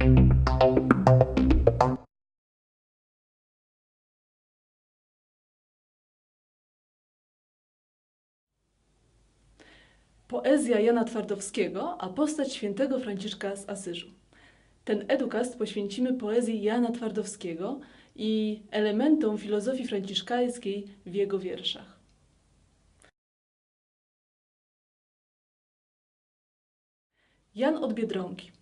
Poezja Jana Twardowskiego, a postać świętego Franciszka z Asyżu. Ten edukast poświęcimy poezji Jana Twardowskiego i elementom filozofii franciszkańskiej w jego wierszach. Jan od Biedronki.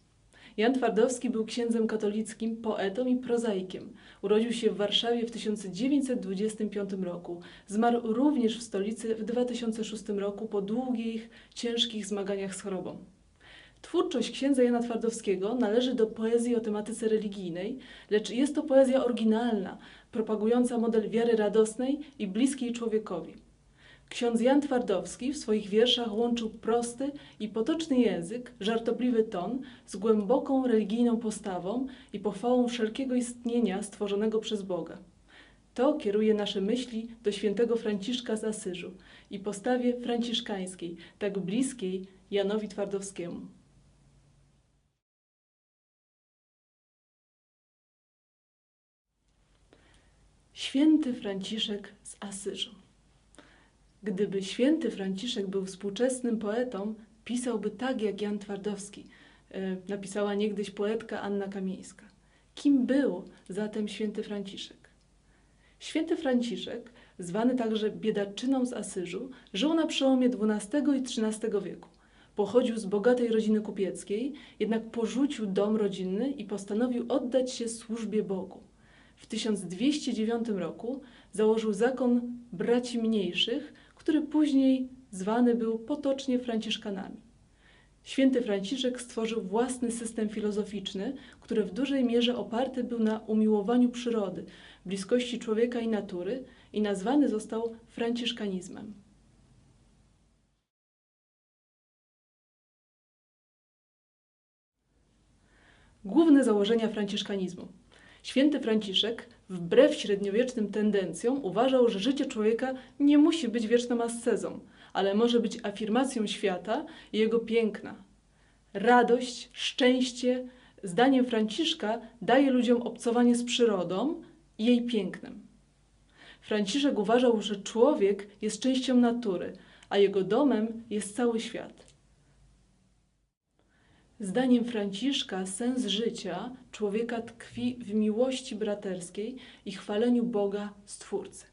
Jan Twardowski był księdzem katolickim, poetą i prozaikiem. Urodził się w Warszawie w 1925 roku. Zmarł również w stolicy w 2006 roku po długich, ciężkich zmaganiach z chorobą. Twórczość księdza Jana Twardowskiego należy do poezji o tematyce religijnej, lecz jest to poezja oryginalna, propagująca model wiary radosnej i bliskiej człowiekowi. Ksiądz Jan Twardowski w swoich wierszach łączył prosty i potoczny język, żartobliwy ton z głęboką religijną postawą i pochwałą wszelkiego istnienia stworzonego przez Boga. To kieruje nasze myśli do świętego Franciszka z Asyżu i postawie franciszkańskiej, tak bliskiej Janowi Twardowskiemu. Święty Franciszek z Asyżu. Gdyby święty Franciszek był współczesnym poetą, pisałby tak jak Jan Twardowski, e, napisała niegdyś poetka Anna Kamieńska. Kim był zatem święty Franciszek? Święty Franciszek, zwany także biedaczyną z Asyżu, żył na przełomie XII i XIII wieku. Pochodził z bogatej rodziny kupieckiej, jednak porzucił dom rodzinny i postanowił oddać się służbie Bogu. W 1209 roku założył zakon braci mniejszych, który później zwany był potocznie Franciszkanami. Święty Franciszek stworzył własny system filozoficzny, który w dużej mierze oparty był na umiłowaniu przyrody, bliskości człowieka i natury i nazwany został franciszkanizmem. Główne założenia franciszkanizmu. Święty Franciszek, wbrew średniowiecznym tendencjom, uważał, że życie człowieka nie musi być wieczną ascezą, ale może być afirmacją świata i jego piękna. Radość, szczęście, zdaniem Franciszka, daje ludziom obcowanie z przyrodą i jej pięknem. Franciszek uważał, że człowiek jest częścią natury, a jego domem jest cały świat. Zdaniem Franciszka sens życia człowieka tkwi w miłości braterskiej i chwaleniu Boga Stwórcy.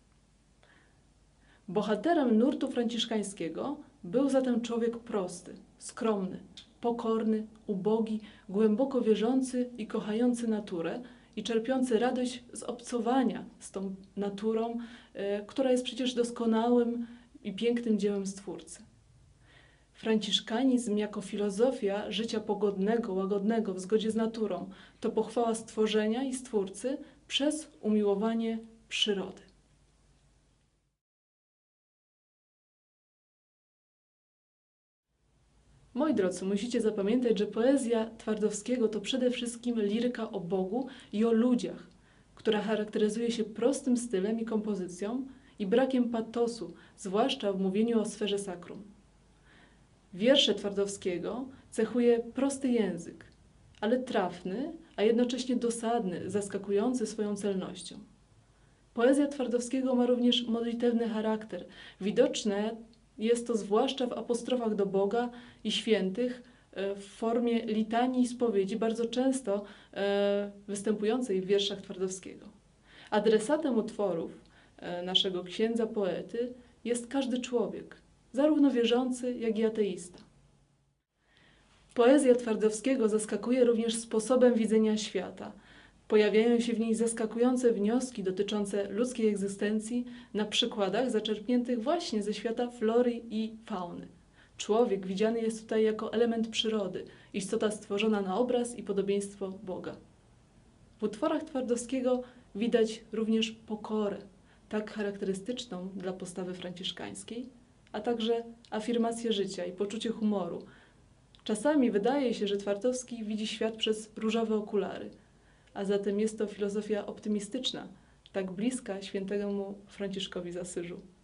Bohaterem nurtu franciszkańskiego był zatem człowiek prosty, skromny, pokorny, ubogi, głęboko wierzący i kochający naturę i czerpiący radość z obcowania z tą naturą, e, która jest przecież doskonałym i pięknym dziełem Stwórcy. Franciszkanizm jako filozofia życia pogodnego, łagodnego, w zgodzie z naturą, to pochwała stworzenia i Stwórcy przez umiłowanie przyrody. Moi drodzy, musicie zapamiętać, że poezja Twardowskiego to przede wszystkim liryka o Bogu i o ludziach, która charakteryzuje się prostym stylem i kompozycją i brakiem patosu, zwłaszcza w mówieniu o sferze sakrum. Wiersze Twardowskiego cechuje prosty język, ale trafny, a jednocześnie dosadny, zaskakujący swoją celnością. Poezja Twardowskiego ma również modlitewny charakter. Widoczne jest to zwłaszcza w apostrofach do Boga i świętych e, w formie litanii i spowiedzi, bardzo często e, występującej w wierszach Twardowskiego. Adresatem utworów e, naszego księdza poety jest każdy człowiek – zarówno wierzący, jak i ateista. Poezja Twardowskiego zaskakuje również sposobem widzenia świata. Pojawiają się w niej zaskakujące wnioski dotyczące ludzkiej egzystencji na przykładach zaczerpniętych właśnie ze świata flory i fauny. Człowiek widziany jest tutaj jako element przyrody, istota stworzona na obraz i podobieństwo Boga. W utworach Twardowskiego widać również pokorę, tak charakterystyczną dla postawy franciszkańskiej, a także afirmację życia i poczucie humoru. Czasami wydaje się, że Twardowski widzi świat przez różowe okulary, a zatem jest to filozofia optymistyczna, tak bliska świętemu Franciszkowi z.